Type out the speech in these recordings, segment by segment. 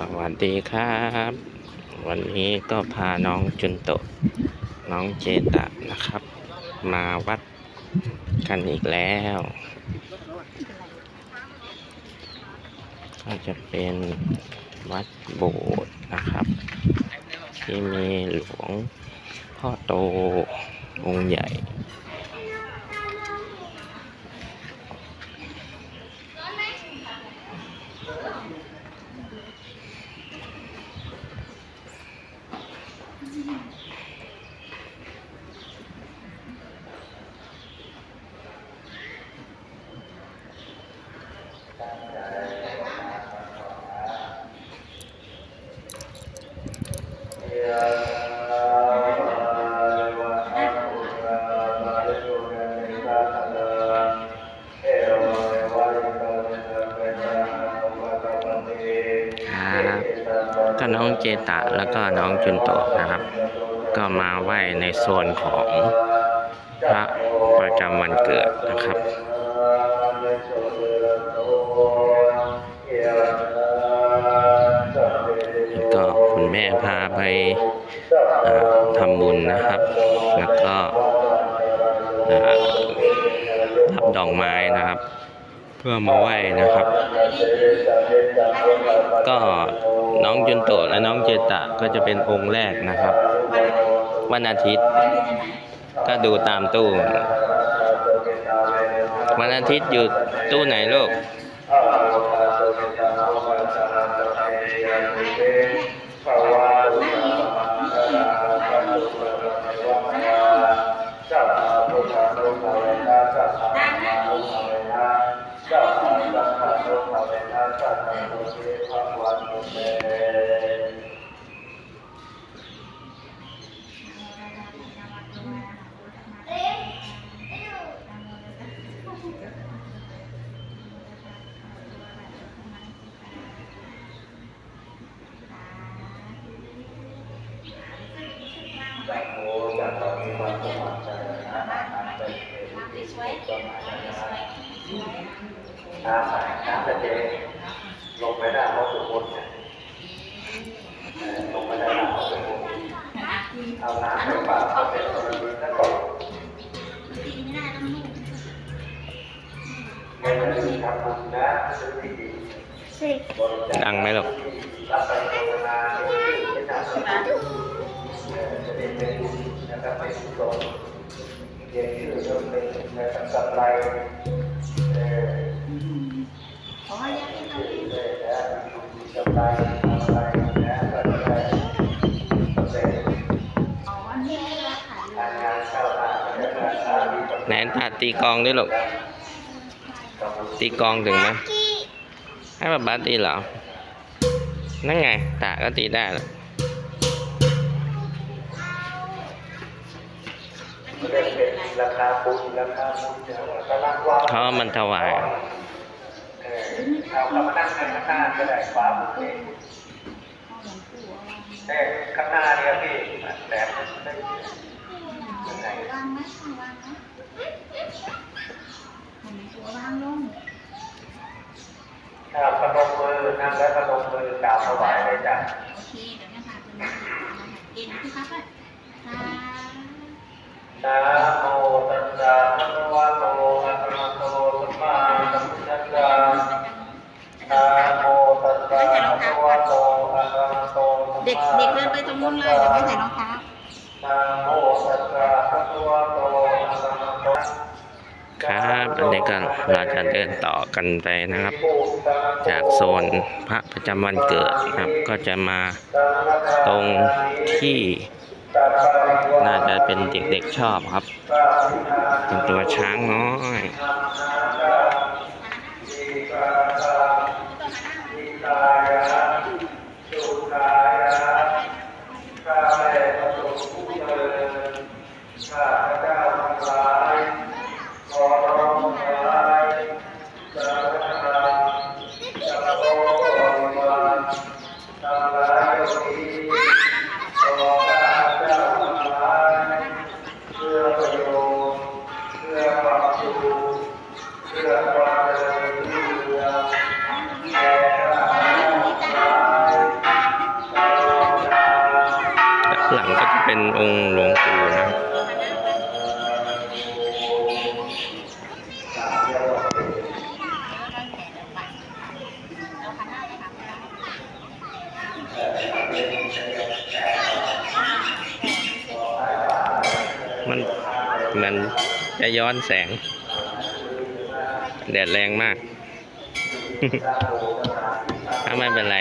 สวัสดีครับ วันนี้ก็พาน้องจุนโตน้องเจตะนะครับ มาวัดกันอีกแล้ว ก็จะเป็นวัดโบสถ์นะครับ ที่มีหลวงพ่อโตองค์ใหญ่ ครับก็น้อง เจตะแล้วก็น้องจุนโตนะครับ ก็มาไหว้ในโซนของพระประจำวันเกิดนะครับ ก็คุณแม่พาไปทำบุญนะครับ แล้วก็เอ่อทับดอกไม้นะครับ เพื่อมาไหว้นะครับ ก็น้องจุนโตและน้องเจตะก็จะเป็นองค์แรกนะครับ วันอาทิตย์ ก็ดูตามตู้ วันอาทิตย์อยู่ตู้ไหนลูก รับกำไรเอ่อแหนนตาตีกลองด้วยลูกตีกลองถึงไหม ให้ป๊าป๊าตีเหรอ นั่นไง ตาก็ตีได้แล้วราคาปูนราคาปูนเดี๋ยวกำลังวางเพราะว่ามันถวายเออเอาเข้ามานั่งในข้างหน้าก็ได้ขวามือนี่เอ้ข้างหน้าเนี่ยพี่แหลมได้ยังไงวางไหมวางไหมมันมีตัววางลง ถ้าพนมมือนั่งแล้วพนมมือกราบถวายเลยจ้ะโอเคเดี๋ยวแม่พาคุณมาเอ็นที่ครับอะค่ะนะโมตัสสะภะคะวะโตอะระหะโตสัมมาสัมพุทธัสสะนะโมตัสสะภะคะวะโตอะระหะโตสัมมาเด็กเด็กเดินไปตรงนู้นเลยเดี๋ยวไม่ใส่รองเท้านะโมตัสสะภะคะวะโตอะระหะโต ครับอันนี้ก็เราจะเดินต่อกันไปนะครับ จากโซนพระประจำวันเกิดครับ ก็จะมาตรงที่ น่าจะเป็นเด็กๆชอบครับเป็นตัวช้างน้อยา จะย้อนแสง แดดแรงมาก ถ้าไม่เป็นไร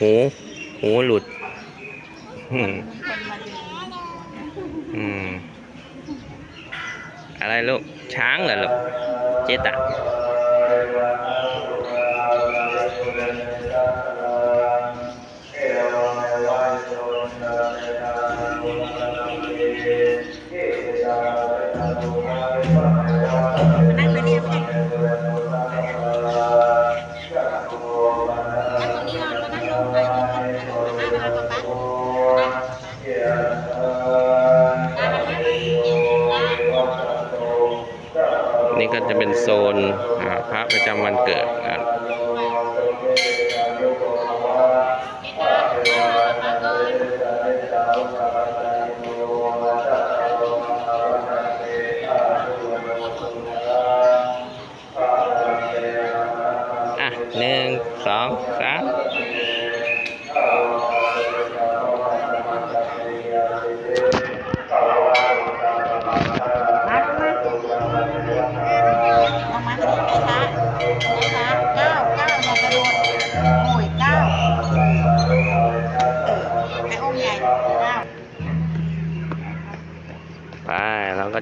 หูหูหลุด อืมคนมาดูอืมอะไรลูกช้างเหรอลูก เป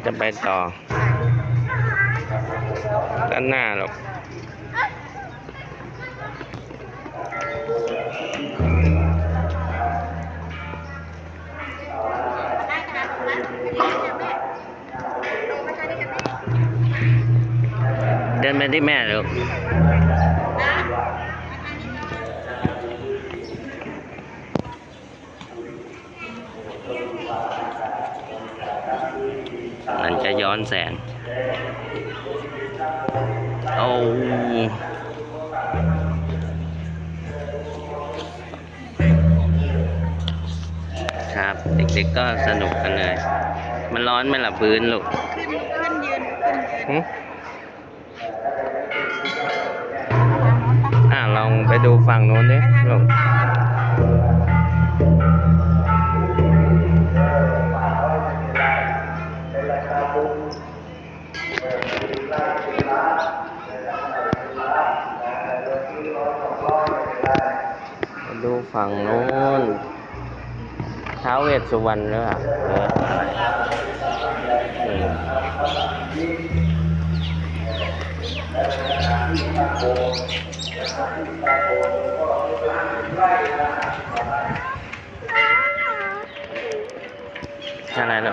จะไปต่อ ด้านหน้าหรอกเดินไปที่แม่ลูก มันจะย้อนแสงโอ้ครับ เด็กๆก็สนุกกันเลย มันร้อนไหมล่ะพื้นลูก ขึ้นขึ้นยืนขึ้นยืนหึอ่าลองไปดูฝั่งโน้นดิลูก ดูฝั่งโน้นท้าวเวสสุวรรณหรือเปล่าอะไรอืมอะไรหรอ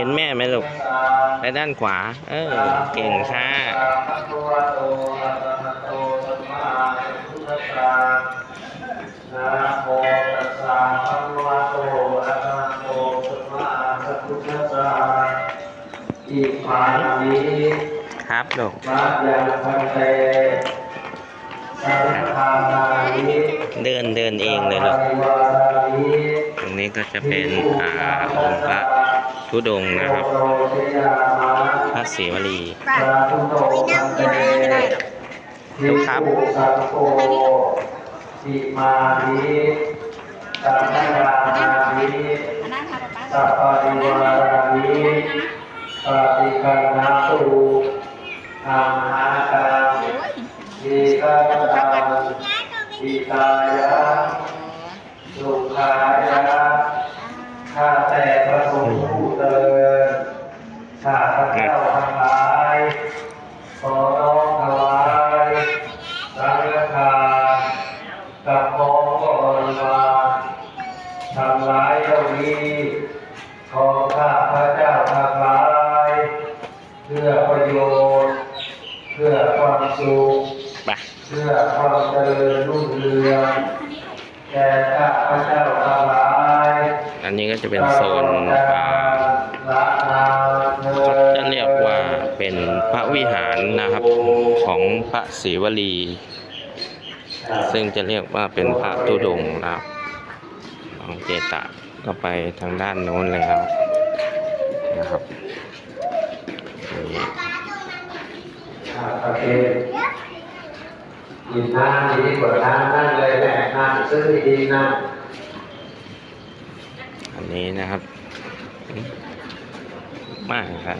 ห็นแม่ไหมลูกไปด้านขวา เออ เก่งค่ะครับลูกเดินเดินเองเลยลูก ตรงนี้ก็จะเป็นอ่องค์พระ ธุดงค์นะครับโตชยามะพระศรีวลีป้าสาธุโตไม่นั่งยืนเองก็ได้หรอกลูกครับภิกขุสังโฆอิมานิสังฆานานิมานั่งค่ะป๊าสัป๊าพพะริวารานิปฏิคันนาตุอาหากังโอ้ยทีกังตังอิตายะสุขาย จะเป็นโซนอ่าละนาเถิดจะเรียกว่าเป็นพระวิหารนะครับของพระศรีวลี ซึ่งจะเรียกว่าเป็นพระธุดงนะครับของเจตะก็ไปทางด้านโน้นแล้วนะครับโอเคกินน้ำดีกว่าน้ำนั่งเลยแหละน้ำซื้อดีๆนะอั นนี้นะครับมากครับ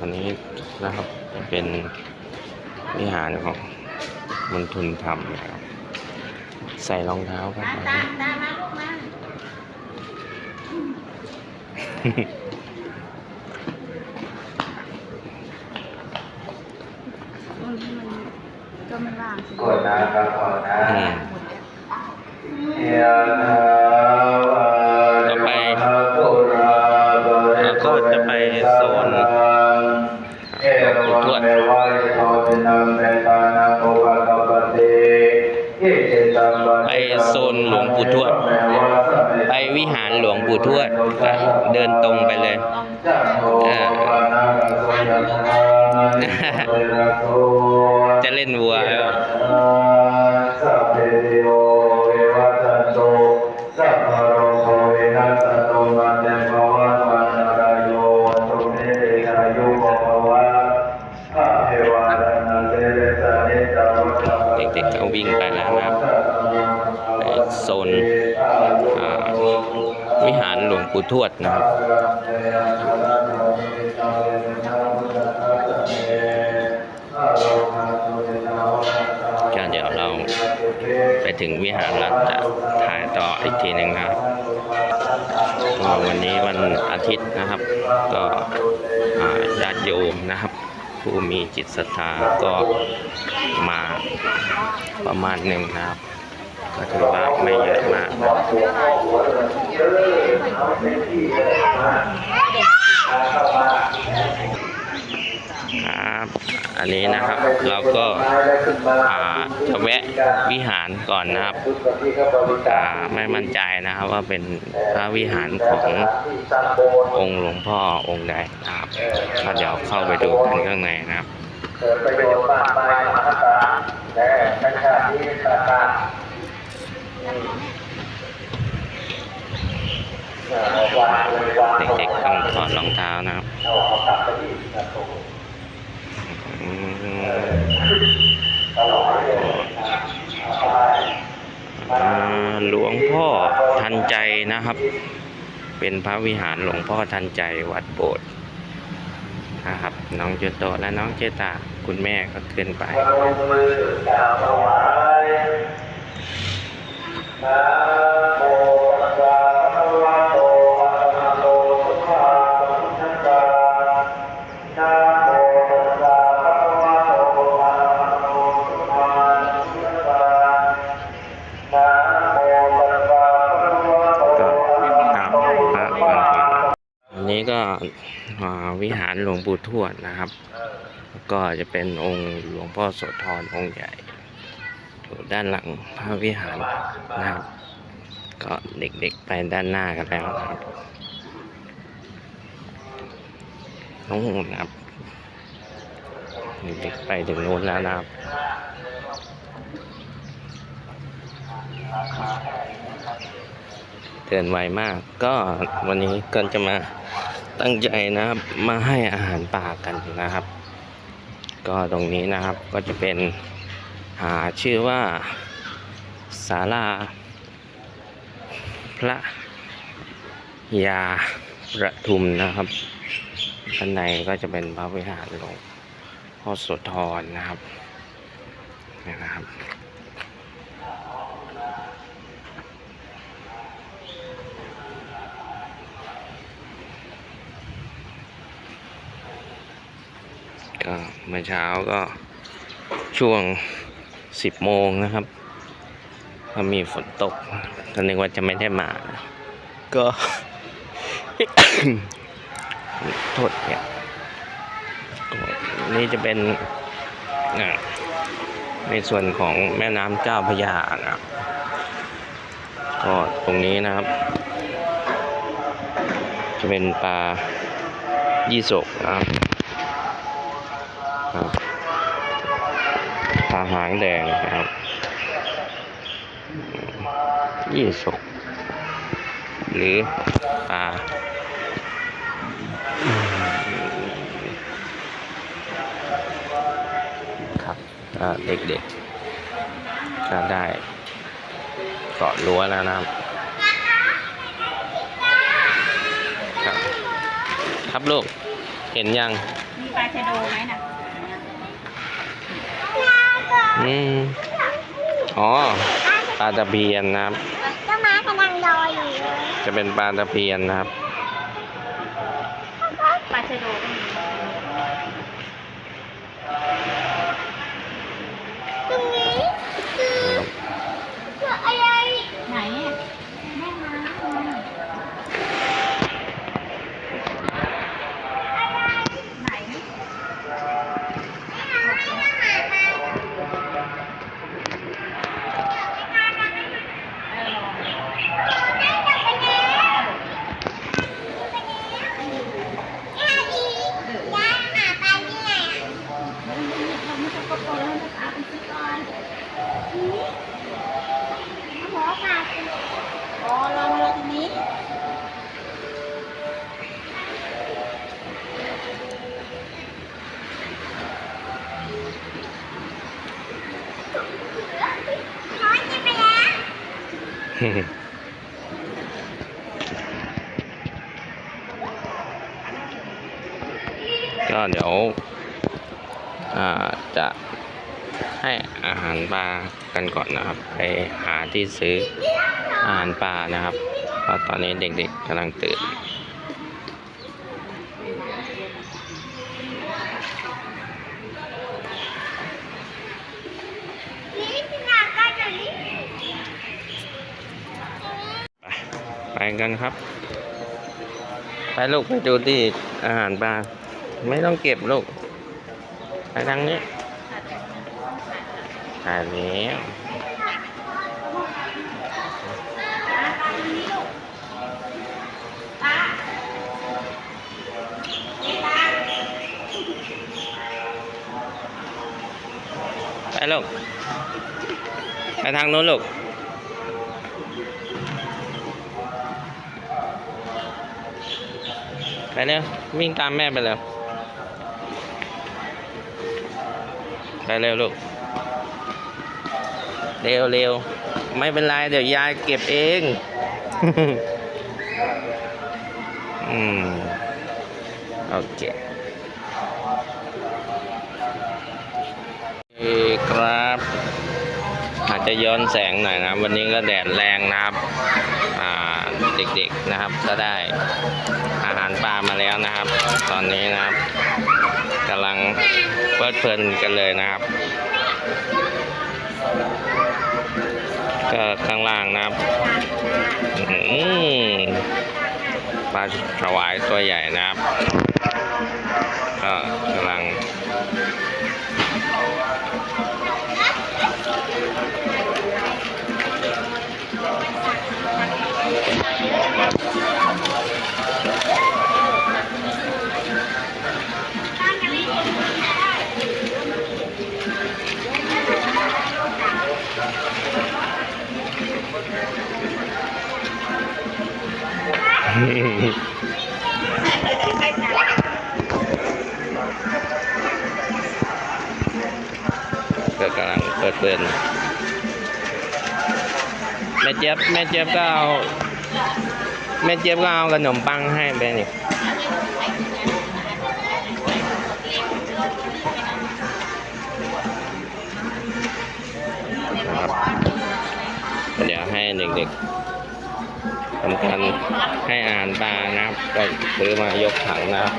อันนี้นะครับเป็นวิหารของมณฑลธรรมนะครับ ใส่รองเท้าเข้าตามไปตามตามมาลูกมาตรงนี้มันก็ไม่ว่างสิกดนะครับกดนะอืมยะถาว หารหลวงปู่ทวดก็เดินตรงไปเลยเออ งปู่ทวดนะครับก็เดี๋ยวเราไปถึงวิหารแล้วจะถ่ายต่ออีกทีหนึ่งนะครับก็วันนี้วันอาทิตย์นะครับ ก็ญาติโยมนะครับ ผู้มีจิตศรัทธาก็มาประมาณหนึ่งนะครับ ก็ถือว่าไม่เยอะมากครับอันนี้นะครับเราก็าจะแวะวิหารก่อนนะครับไม่มั่นใจนะครับว่าเป็นพระวิหารขององค์หลวงพ่อองค์ใดนะครับก็เดี๋ยวเข้าไปดูกันข้างในนะครับเกิดประโยชน์มากมายมหาศาลแด่ประชาชนต่างๆวางเลยวาง เด็กๆต้องถอดรองเท้านะครับหลวงพ่อทันใจนะครับ เป็นพระวิหารหลวงพ่อทันใจวัดโบสถ์นะครับ น้องเจโตและน้องเจตา คุณแม่ก็ขึ้นไป ก็ตามพระองค์อันนี้ก็วิหารหลวงปู่ทวดนะครับ ก็จะเป็นองค์หลวงพ่อโสธรองค์ใหญ่อยู่ด้านหลังพระวิหาร นะครับ ก็เด็กๆไปด้านหน้ากันแล้วนะครับน้องนะครับเด็กๆไปถึงโน้นแล้วนะครับเดินไวมาก ก็วันนี้ก็จะมาตั้งใจนะครับ มาให้อาหารป่ากันนะครับ ก็ตรงนี้นะครับก็จะเป็นหาชื่อว่า ศาลา พระยาประทุมนะครับด้านในก็จะเป็นพระวิหารหลวงพ่อโสธรนะครับนี่นะครับก็เมื่อเช้าก็ช่วงสิบโมงนะครับ ก็มีฝนตกก็นึกว่าจะไม่ได้มา ก็ โทษเนี่ยก็นี่จะเป็นอ่าในส่วนของแม่น้ำเจ้าพระยานะครับก็ตรงนี้นะครับ จะเป็นปลายี่สกนะครับครับปลาหางแดงนะครับ ยี่สกหรือปลาครับก็เด็กๆก็ได้เกาะรั้วแล้วนะครับครับ ครับลูก เห็นยัง มีปลาชะโดไหมน่ะอืมอ๋อ ปลาตะเพียนนะครับก็ม้ากำลังรออยู่จะเป็นปลาตะเพียนนะครับ ปลาชะโดก็มี ตรงนี้คือคืออะไร ไหนอะแม่น้ำไงไหน แค่อีย้ายหาปลาที่ไหนอะ เราไม่ต้องกระโปรงให้ปลาเป็นสิก่อน หัวปลาคือ อ๋อเรามาเราตรงนี้ ช้อนกินไปแล้ว ก็เดี๋ยว อ่า จะ ให้อาหารปลากันก่อนนะครับ ไปหาที่ซื้ออาหารปลานะครับเพราะตอนนี้เด็กๆกำลังตื่นไปกันครับ ไปลูกไปดูที่อาหารปลา ไม่ต้องเก็บลูก ไปทางนี้ ถ่ายแล้วไปลูกไปทางโน้นลูกไปเร็ววิ่งตามแม่ไปเร็วไปเร็วลูก เร็วเร็วไม่เป็นไรเดี๋ยวยายเก็บเอง อืม โอเคเอครับ อาจจะย้อนแสงหน่อยนะ วันนี้ก็แดดแรงนะครับ อ่า เด็กๆนะครับ ก็ได้อาหารปลามาแล้วนะครับ ตอนนี้นะครับกำลังเพลิดเพลินกันเลยนะครับ ก็ข้างล่างนะครับอืมปลาสวายตัวใหญ่นะครับก็กำลัง ก็กำลังเปิดเพลินแม่เจี๊ยบแม่เจี๊ยบก็เอาแม่เจี๊ยบก็เอาขนมปังให้ไปนี่นะครับเดี๋ยวให้เด็กๆ ทำการให้อาหารปลานะครับก็ซื้อมายกถังนะครับ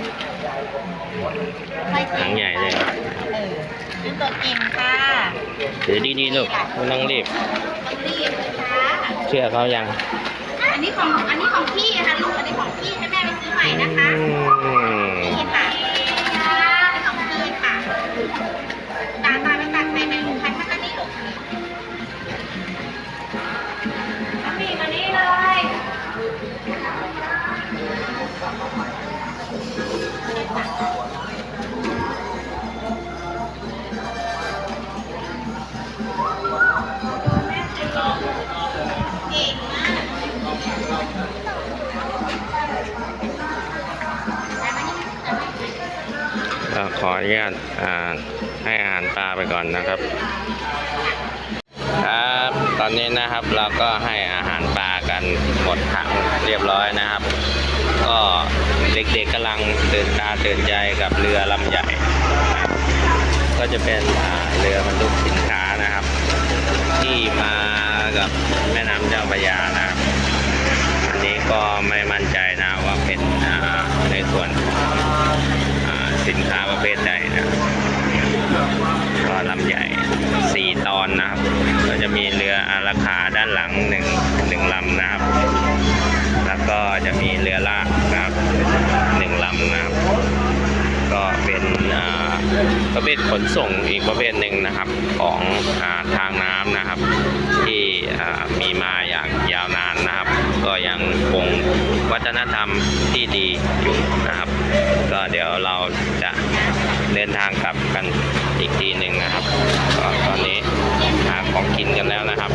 ถังใหญ่เลยครับเออดูตัวเก่งค่ะถือดีๆลูกไม่ต้องรีบต้องรีบนะคะเชื่อเขายัง อันนี้ของอันนี้ของพี่นะคะลูกอันนี้ของพี่ให้แม่ไปซื้อใหม่นะคะ ก็ขออนุญาตอ่าให้อาหารปลาไปก่อนนะครับ ครับ ตอนนี้นะครับเราก็ให้อาหารปลากันหมดถังเรียบร้อยนะครับ ก็เด็กๆกำลังตื่นตาตื่นใจกับเรือลำใหญ่ ก็จะเป็นเรือบรรทุกสินค้านะครับ ที่มากับแม่น้ำเจ้าพระยานะครับอันนี้ก็ไม่มั่นใจนะว่าเป็นในส่วนของ สินค้าประเภทใดนะก็ลำใหญ่สี่ตอนนะครับก็จะมีเรืออารักขาด้านหลังหนึ่งหนึ่งลำนะครับ แล้วก็จะมีเรือลากนะครับหนึ่งลำนะครับ ก็เป็นประเภทขนส่งอีกประเภทหนึ่งนะครับของอทางน้ำนะครับที่ มีมาอย่างยาวนานนะครับ ก็ยังคงวัฒนธรรมที่ดีอยู่นะครับ ก็เดี๋ยวเราจะเดินทางกลับกันอีกทีหนึ่งนะครับก็ตอนนี้หาของกินกันแล้วนะครับ